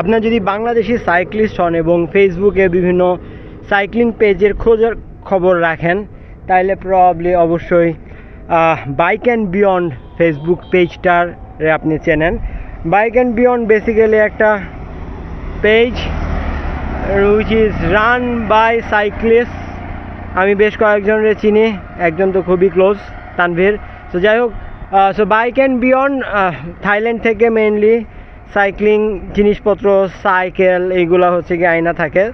আপনার যদি বাংলাদেশি সাইক্লিস্ট হন এবং ফেসবুকে বিভিন্ন সাইক্লিং পেজের খোঁজের খবর রাখেন, তাহলে প্রবাবলি অবশ্যই বাইক অ্যান্ড বিয়ন্ড ফেসবুক পেজটার আপনি চেনেন। বাইক অ্যান্ড বিয়ন্ড বেসিক্যালি একটা page which is run by cyclist আমি বেশ কয়েকজনের চিনি, একজন তো খুবই ক্লোজ তানভীর। তো যাই হোক so bike and beyond Thailand থেকে মেইনলি সাইক্লিং, জিনিসপত্র, সাইকেল, এইগুলো হচ্ছে কি আয়না থাকে।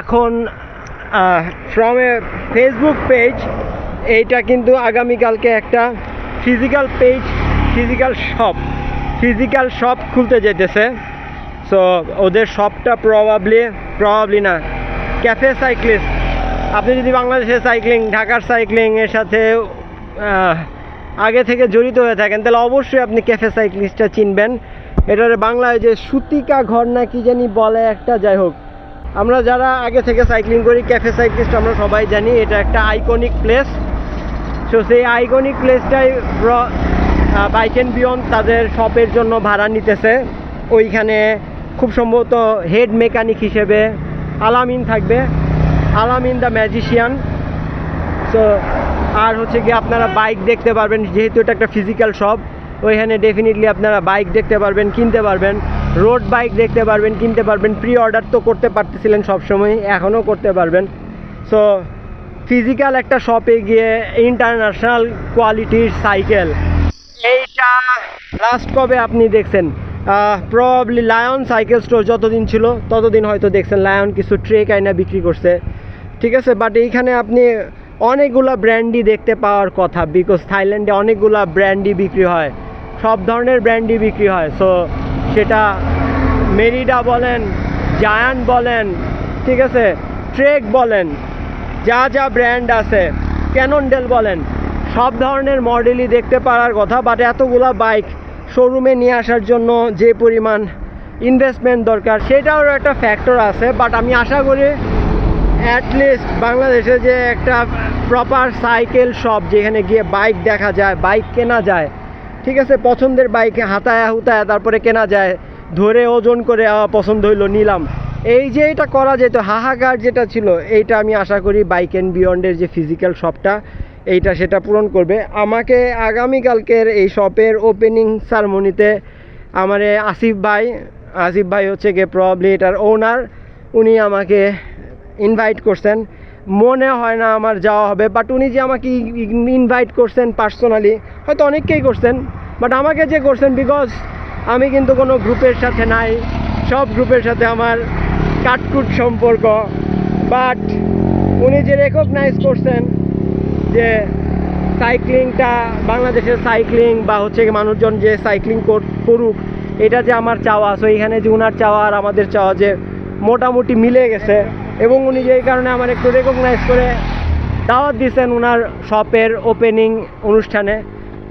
এখন ফ্রম এ ফেসবুক পেজ এইটা কিন্তু আগামীকালকে একটা physical page physical shop physical shop খুলতে যেতেছে সো ওদের শপটা প্রবাবলি প্রবাবলি না ক্যাফে সাইক্লিস্ট আপনি যদি বাংলাদেশের সাইক্লিং ঢাকার সাইক্লিং এর সাথে আগে থেকে জড়িত হয়ে থাকেন, তাহলে অবশ্যই আপনি ক্যাফে সাইক্লিস্টটা চিনবেন। এটার বাংলায় যে সুতিকা ঘর না কি জানি বলে একটা, যাই হোক। আমরা যারা আগে থেকে সাইক্লিং করি ক্যাফে সাইক্লিস্ট আমরা সবাই জানি, এটা একটা আইকনিক প্লেস সো সেই আইকনিক প্লেসটাই বাইক অ্যান্ড বিয়ন্ড তাদের শপের জন্য ভাড়া নিতেছে। ওইখানে খুব সম্ভবত হেড মেকানিক হিসেবে আলামিন থাকবে। আলামিন দ্য ম্যাজিশিয়ান সো আর হচ্ছে কি আপনারা বাইক দেখতে পারবেন, যেহেতু এটা একটা ফিজিক্যাল শপ ওইখানে ডেফিনেটলি আপনারা বাইক দেখতে পারবেন, কিনতে পারবেন। রোড বাইক দেখতে পারবেন, কিনতে পারবেন। প্রি অর্ডার তো করতে পারতেছিলেন সবসময়, এখনও করতে পারবেন। সো ফিজিক্যাল একটা শপে গিয়ে ইন্টারন্যাশনাল কোয়ালিটির সাইকেল এইটা লাস্ট কবে আপনি দেখছেন? প্রবাবলি লায়ন সাইকেল স্টোর যতদিন ছিল, ততদিন হয়তো দেখছেন লায়ন কিছু ট্রেক আইনা বিক্রি করছে। ঠিক আছে? বাট এইখানে আপনি অনেকগুলা ব্র্যান্ডই দেখতে পাওয়ার কথা বিকজ থাইল্যান্ডে অনেকগুলা ব্র্যান্ডই বিক্রি হয়। সব ধরনের ব্র্যান্ডই বিক্রি হয়। সো সেটা মেরিডা বলেন জায়ান্ট বলেন, ঠিক আছে? ট্রেক বলেন, যা যা ব্র্যান্ড আছে, ক্যাননডেল বলেন, সব ধরনের মডেলই দেখতে পারার কথা বাট এতগুলা বাইক শোরুমে নিয়ে আসার জন্য যে পরিমাণ ইনভেস্টমেন্ট দরকার, সেটারও একটা ফ্যাক্টর আছে বাট আমি আশা করি অ্যাটলিস্ট বাংলাদেশে যে একটা প্রপার সাইকেল শপ যেখানে গিয়ে বাইক দেখা যায় বাইক কেনা যায় ঠিক আছে, পছন্দের বাইক হাতায় হুতায় তারপরে কেনা যায়, ধরে ওজন করে পছন্দ হইল, নিলাম। এই যে এটা করা যেত, হাহাকার যেটা ছিল, এইটা আমি আশা করি বাইক অ্যান্ড বিয়ন্ডের যে ফিজিক্যাল শপটা এইটা সেটা পূরণ করবে। আমাকে আগামীকালকের এই শপের ওপেনিং সারমনিতে আমার আসিফ ভাই আসিফ ভাই হচ্ছে গিয়ে প্রবলি এটার ওনার উনি আমাকে ইনভাইট করছেন। মনে হয় না আমার যাওয়া হবে বাট উনি যে আমাকে ইনভাইট করছেন পার্সোনালি হয়তো অনেককেই করছেন বাট আমাকে যে করছেন বিকজ আমি কিন্তু কোনো গ্রুপের সাথে নাই, সব গ্রুপের সাথে আমার কাটকুট সম্পর্ক বাট উনি যে রেকগনাইজ করছেন যে সাইক্লিংটা বাংলাদেশের সাইক্লিং বা হচ্ছে মানুষজন যে সাইক্লিং করুক, এটা যে আমার চাওয়া সো এখানে যে উনার চাওয়া আর আমাদের চাওয়া যে মোটামুটি মিলে গেছে এবং উনি যে এই কারণে আমার একটু রেকগনাইজ করে দাওয়াত দিয়েছেন ওনার শপের ওপেনিং অনুষ্ঠানে।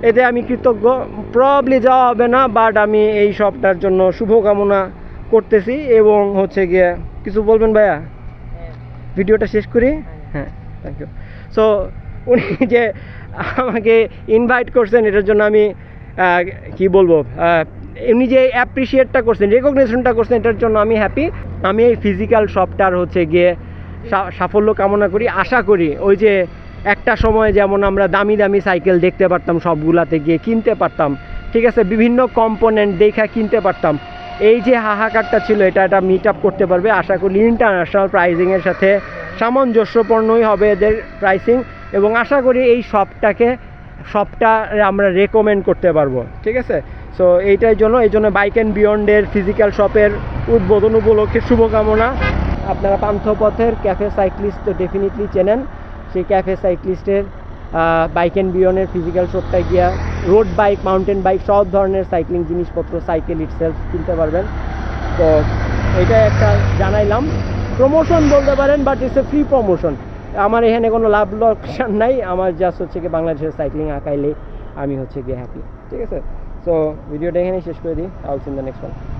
এতে আমি কৃতজ্ঞ। প্রবলি যাওয়া হবে না বাট আমি এই শপটার জন্য শুভকামনা করতেছি এবং হচ্ছে গিয়ে, কিছু বলবেন ভাইয়া? ভিডিওটা শেষ করি? হ্যাঁ থ্যাংক ইউ সো উনি যে আমাকে ইনভাইট করছেন, এটার জন্য আমি কি বলব উনি যে অ্যাপ্রিসিয়েটটা করছেন রেকগনেশনটা করছেন, এটার জন্য আমি হ্যাপি আমি এই ফিজিক্যাল শপটার হচ্ছে গিয়ে সাফল্য কামনা করি। আশা করি ওই যে একটা সময় যেমন আমরা দামি দামি সাইকেল দেখতে পারতাম, সবগুলাতে গিয়ে কিনতে পারতাম। ঠিক আছে? বিভিন্ন কম্পোনেন্ট দেখা কিনতে পারতাম। এই যে হাহাকারটা ছিল, এটা একটা মিট আপ করতে পারবে। আশা করি ইন্টারন্যাশনাল প্রাইজিংয়ের সাথে সামঞ্জস্যপূর্ণই হবে এদের প্রাইসিং এবং আশা করি এই শপটাকে শপটা আমরা রেকমেন্ড করতে পারব। ঠিক আছে? সো এইটাই জন্য, এই জন্য বাইক অ্যান্ড বিয়ন্ডের ফিজিক্যাল শপের উদ্বোধন উপলক্ষে শুভকামনা। আপনারা পান্থপথের ক্যাফে সাইক্লিস্ট তো ডেফিনেটলি চেনেন। সেই ক্যাফে সাইক্লিস্টের বাইক অ্যান্ড বিয়নের ফিজিক্যাল শপটায় গিয়া রোড বাইক মাউন্টেন বাইক সব ধরনের সাইক্লিং জিনিসপত্র সাইকেল ইটসেলফ কিনতে পারবেন। তো এটা একটা জানাইলাম। প্রমোশন বলতে পারেন but it's a free promotion আমার এখানে কোনো লাভ লোকসান নাই। আমার জাস্ট হচ্ছে কি বাংলাদেশের সাইক্লিং আঁকাইলে আমি হচ্ছে গিয়ে হ্যাপি ঠিক আছে? সো ভিডিওটা এখানেই শেষ করে দিই। Out in the next one